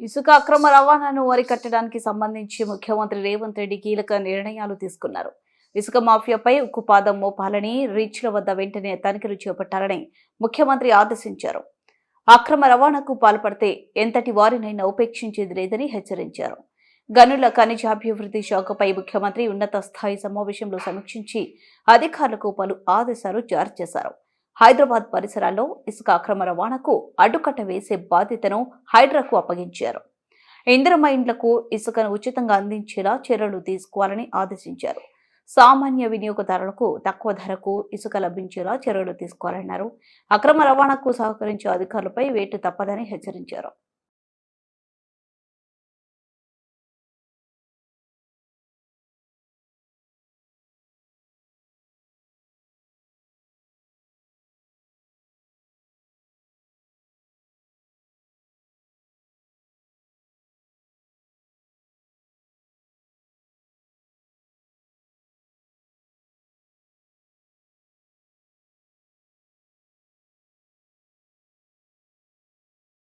ఇసుక అక్రమ రవాణాను అరికట్టడానికి సంబంధించి ముఖ్యమంత్రి రేవంత్ రెడ్డి కీలక నిర్ణయాలు తీసుకున్నారు. ఇసుక మాఫియాపై ఉక్కుపాదం మోపాలని రీచ్ల వద్ద వెంటనే తనిఖీలు చేపట్టాలని ముఖ్యమంత్రి ఆదేశించారు. అక్రమ రవాణాకు పాల్పడితే ఎంతటి వారినైనా ఉపేక్షించేది లేదని హెచ్చరించారు. గనుల ఖనిజాభివృద్ధి శాఖపై ముఖ్యమంత్రి ఉన్నత స్థాయి సమావేశంలో సమీక్షించి అధికారులకు పలు ఆదేశాలు జారీ చేశారు. హైదరాబాద్ పరిసరాల్లో ఇసుక అక్రమ రవాణాకు అడ్డుకట్ట వేసే బాధ్యతను హైడ్రాకు అప్పగించారు. ఇందిరమ్మ ఇసుకను ఉచితంగా అందించేలా చర్యలు తీసుకోవాలని ఆదేశించారు. సామాన్య వినియోగదారులకు తక్కువ ధరకు ఇసుక లభించేలా చర్యలు తీసుకోవాలన్నారు. అక్రమ రవాణాకు సహకరించే అధికారులపై వేటు తప్పదని హెచ్చరించారు.